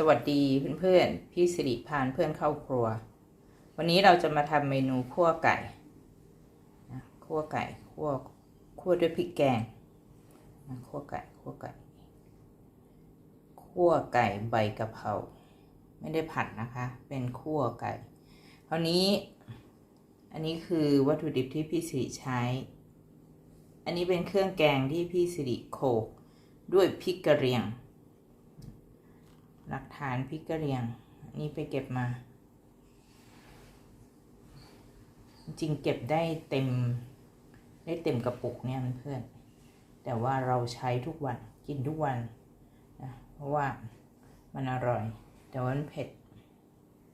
สวัสดีเพื่อนๆ พี่สิริพานเพื่อนเข้าครัว วันนี้เราจะมาทำเมนูคั่วไก่นะคั่วไก่คั่วคั่วด้วยพริกแกงนะคั่วไก่คั่วไก่คั่วไก่ใบกะเพราไม่ได้ผัดนะคะ เป็นคั่วไก่คราวนี้ อันนี้คือวัตถุดิบที่พี่สิริใช้ อันนี้เป็นเครื่องแกงที่พี่สิริโขกด้วยพริกกระเรียง หลักฐานพริกกระเรียง นี่ไปเก็บมา จริงเก็บได้เต็ม ได้เต็มกระปุกเนี่ยเพื่อน แต่ว่าเราใช้ทุกวันกินทุกวันนะเพราะว่ามันอร่อย แต่ว่ามันเผ็ด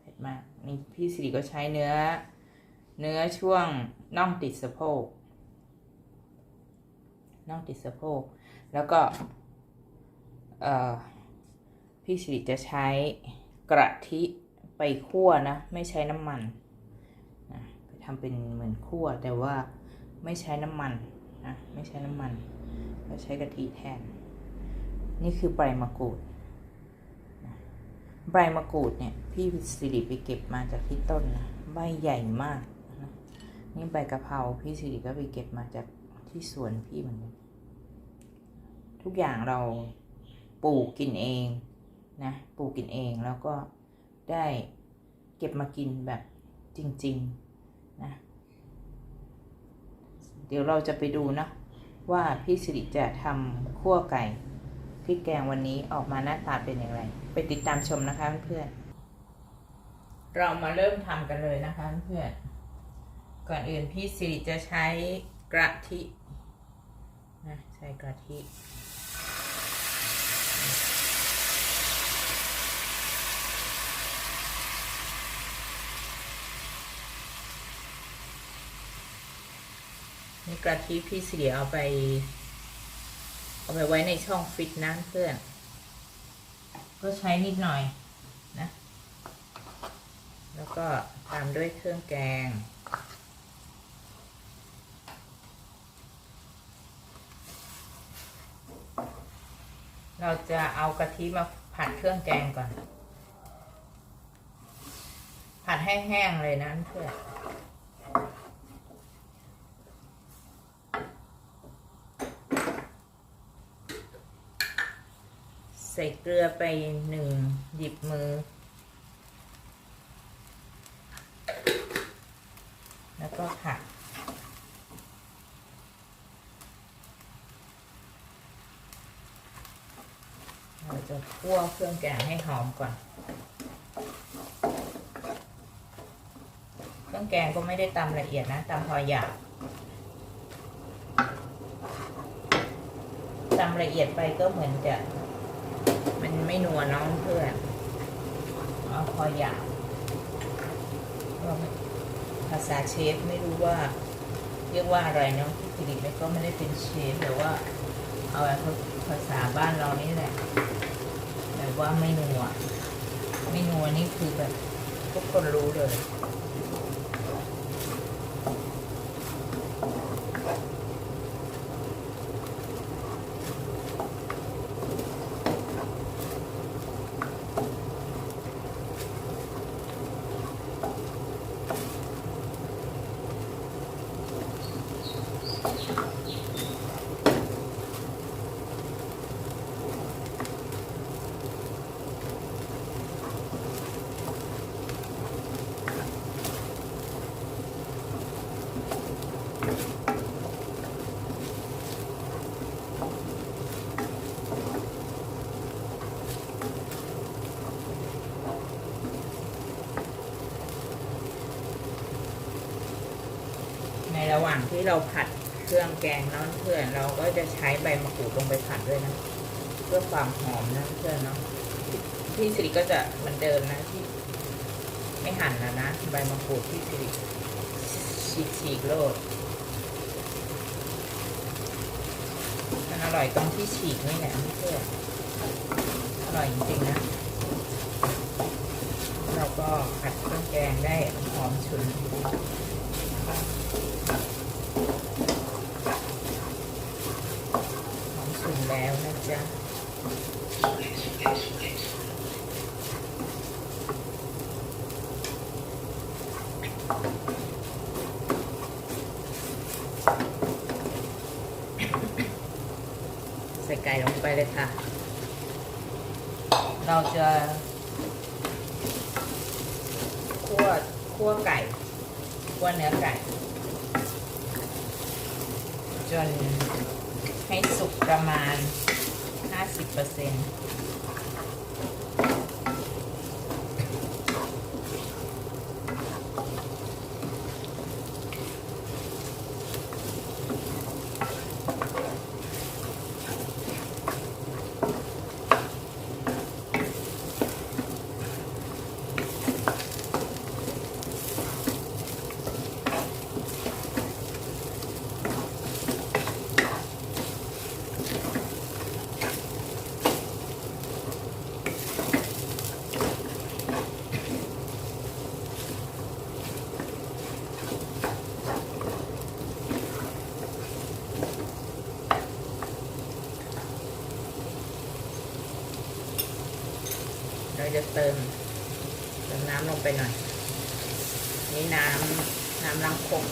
เผ็ดมาก นี่พี่สิริก็ใช้เนื้อ เนื้อช่วงน่องติดสะโพกน่องติดสะโพก แล้วก็ เอ่อ พี่สิริจะใช้กระทิไปคั่วนะ ไม่ใช้น้ำมันนะไปทำเป็นเหมือนคั่วแต่ว่าไม่ใช้น้ำมันนะไม่ใช้น้ำมันเราใช้กะทิแทน นี่คือใบมะกรูดใบมะกรูดเนี่ยพี่สิริไปเก็บมาจากที่ต้นนะใบใหญ่มากนะนี่ใบกะเพราพี่สิริก็ไปเก็บมาจากที่สวนพี่เหมือนกันทุกอย่างเราปลูกกินเอง นะปลูกกินเองแล้วก็ได้เก็บมากินแบบจริงๆนะเดี๋ยวเราจะไปดูนะว่าพี่สิริจะทำคั่วไก่พริกแกงวันนี้ออกมาหน้าตาเป็นอย่างไร ไปติดตามชมนะคะเพื่อนเรามาเริ่มทำกันเลยนะคะเพื่อนก่อนอื่นพี่สิริจะใช้กระทินะใช้กระทิ นี่กระทิพี่เสียเอาไป เอาไปไว้ในช่องฟิตนะเพื่อน ก็ใช้นิดหน่อยนะ แล้วก็ตามด้วยเครื่องแกง เราจะเอากะทิมาผัดเครื่องแกงก่อน ผัดให้แห้งเลยนะเพื่อน ใส่เกลือไปหนึ่งหยิบมือ แล้วก็ผัดเราจะคั่วเครื่องแกงให้หอมก่อน เครื่องแกงก็ไม่ได้ตำละเอียดนะตำพอหยาบตำละเอียดไปก็เหมือนจะ มันไม่นัวน้องเพื่อนเอาพอหยาบภาษาเชฟไม่รู้ว่าเรียกว่าอะไรเนาะที่ฟิลิปก็ไม่ได้เป็นเชฟแต่ว่า เอาแบบภาษาบ้านเรานี่แหละแบบว่าไม่นัวไม่นัวนี่คือแบบทุกคนรู้เลย ในระหว่างที่เราผัดเครื่องแกงเนาะเพื่อนเราก็จะใช้ใบมะกรูดลงไปผัดด้วยนะ เพื่อความหอมนะเพื่อนเนาะพี่สิริก็จะเหมือนเดิมนะที่ ไม่หั่นแล้วนะ ใบมะกรูดพี่สิริฉีกฉีกๆโลดมัน อร่อยตรงที่ฉีกนี่แหละเพื่อนอร่อยจริงๆนะ เราก็ผัดเครื่องแกงได้หอมฉุนหอมฉุนแล้วนะจ๊ะ เลย ค่ะ เราจะคั่วคั่วไก่คั่วเนื้อไก่ จนให้สุกประมาณ 50%เปอร์เซ็นต์ เราจะเติมเติมน้ำลงไปหน่อย นี่น้ำน้ำล้างคง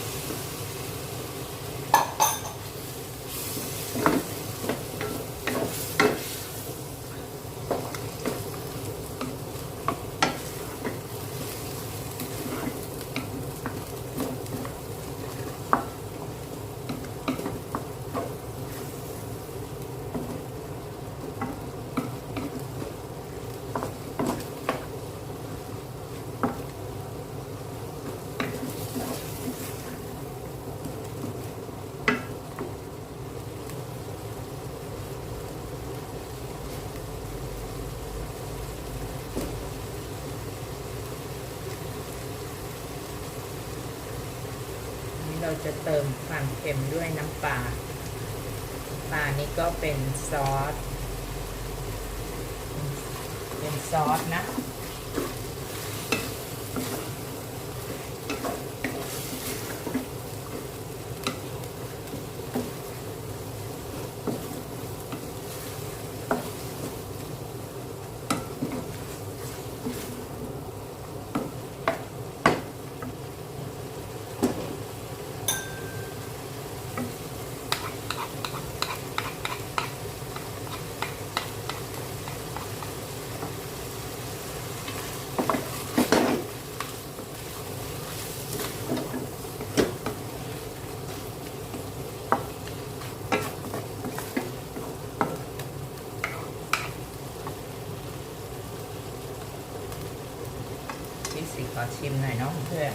นี่ เราจะเติมความเค็มด้วยน้ำปลาปลานี้ก็เป็นซอส เป็นซอสนะ พี่สีขอ ชิมหน่อยเนาะเพื่อน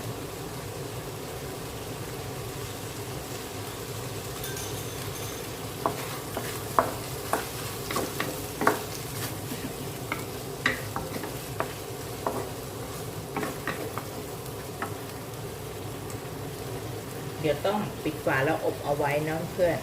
เดี๋ยวต้องปิดฝาแล้วอบเอาไว้เนาะเพื่อน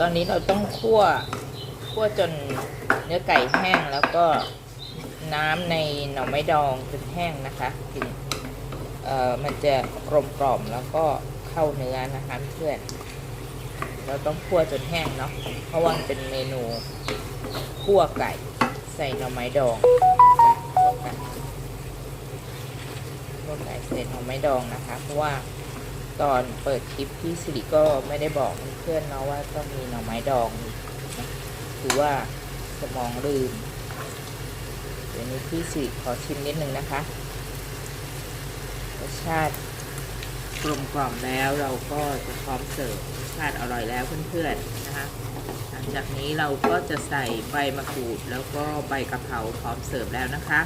ตอนนี้เราต้องคั่วคั่วจนเนื้อไก่แห้งแล้วก็น้ำในหน่อไม้ดองจนแห้งนะคะถึงเอ่อมันจะกลมกล่อมแล้วก็เข้าเนื้อนะคะเพื่อน เราต้องคั่วจนแห้งเนาะเพราะว่ามันเป็นเมนูคั่วไก่ใส่หน่อไม้ดองคั่วไก่คั่วไก่ใส่หน่อไม้ดองนะคะ เพราะว่า ตอนเปิดคลิปพี่สิริก็ไม่ได้บอกเพื่อนเนาะว่าต้องมีหน่อไม้ดองนะคือว่าสมองลืมเดี๋ยวนี้พี่สิริขอชิมนิดนึงนะคะรสชาติกลมกล่อมแล้วเราก็จะพร้อมเสิร์ฟรสชาติอร่อยแล้วเพื่อนๆนะคะหลังจากนี้เราก็จะใส่ใบมะกรูดแล้วก็ใบกะเพราพร้อมเสิร์ฟแล้วนะคะ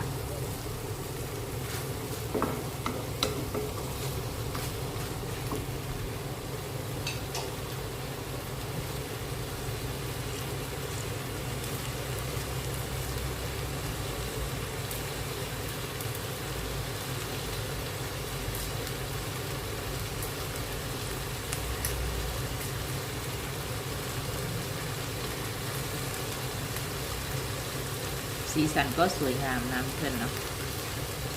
สีสันก็สวยงามนะเพื่อนเนาะ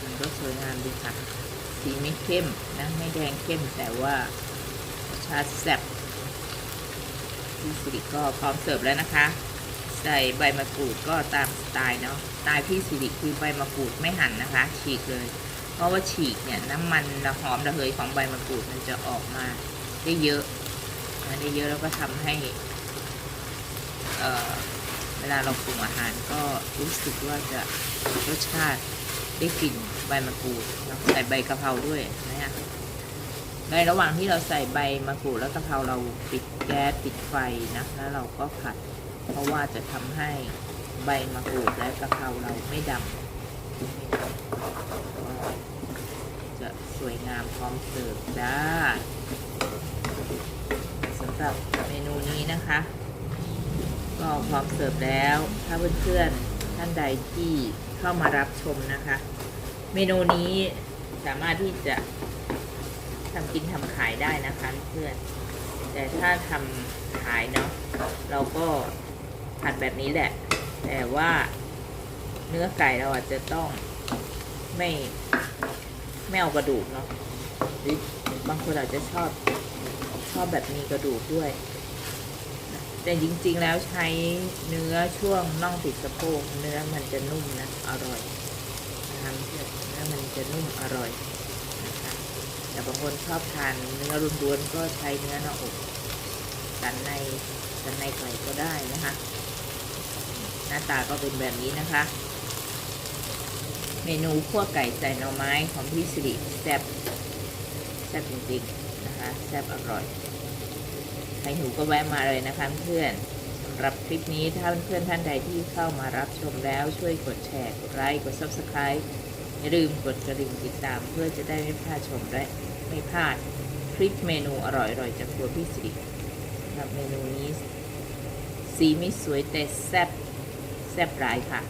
มันก็สวยงามดีค่ะ สีไม่เข้มนะไม่แดงเข้มแต่ว่าชาแซ่บพี่สิริก็พร้อมเสิร์ฟแล้วนะคะ ใส่ใบมะกรูดก็ตามสไตล์เนาะสไตล์พี่สิริคือใบมะกรูดไม่หั่นนะคะ ฉีกเลย เพราะว่าฉีกเนี่ยน้ำมันระหอมระเหยของใบมะกรูดมันจะออกมาได้เยอะนะได้เยอะแล้วก็ทำให้ เวลาเราปรุงอาหารก็รู้สึกว่าจะรสชาติได้กลิ่นใบมะกรูดแล้วใส่ใบกะเพราด้วยนะฮะในระหว่างที่เราใส่ใบมะกรูดแล้วกะเพราเราปิดแก๊สปิดไฟนะแล้วเราก็ผัด เพราะว่าจะทำให้ใบมะกรูดและกะเพราเราไม่ดำจะสวยงามพร้อมเสิร์ฟได้สำหรับเมนูนี้นะคะ ก็พร้อมเสิร์ฟแล้ว ถ้าเพื่อนๆท่านใดที่เข้ามารับชมนะคะ เมนูนี้สามารถที่จะทำกินทำขายได้นะคะเพื่อน แต่ถ้าทำขายเนาะเราก็ผัดแบบนี้แหละ แต่ว่าเนื้อไก่เราอาจจะต้องไม่ไม่เอากระดูกเนาะหรือบางคนอาจจะชอบชอบแบบมีกระดูกด้วย แต่จริงๆแล้วใช้เนื้อช่วงน่องติดสะโพกเนื้อมันจะนุ่มนะอร่อยนะคะเนื้อมันจะนุ่มอร่อยนะคะแต่บางคนชอบทานเนื้อล้วนๆก็ใช้เนื้อหน้าอกสันในสันในไก่ก็ได้นะคะ หน้าตาก็เป็นแบบนี้นะคะ เมนูขั่วไก่ใส่หน่อไม้ของพี่สิริแซ่บแซ่บจริงๆนะคะแซ่บอร่อย ใครหิวก็แวะมาเลยนะคะเพื่อนสำหรับคลิปนี้ถ้าเพื่อนๆท่านใดที่เข้ามารับชมแล้วช่วยกดแชร์กดไลค์กด Subscribe อย่าลืมกดกระดิ่งติดตามเพื่อจะได้ไม่พลาดชมและไม่พลาดคลิปเมนูอร่อยๆจากครัวพี่สิริสำหรับเมนูนี้สีไม่สวยแต่แซ่บแซ่บหลายค่ะ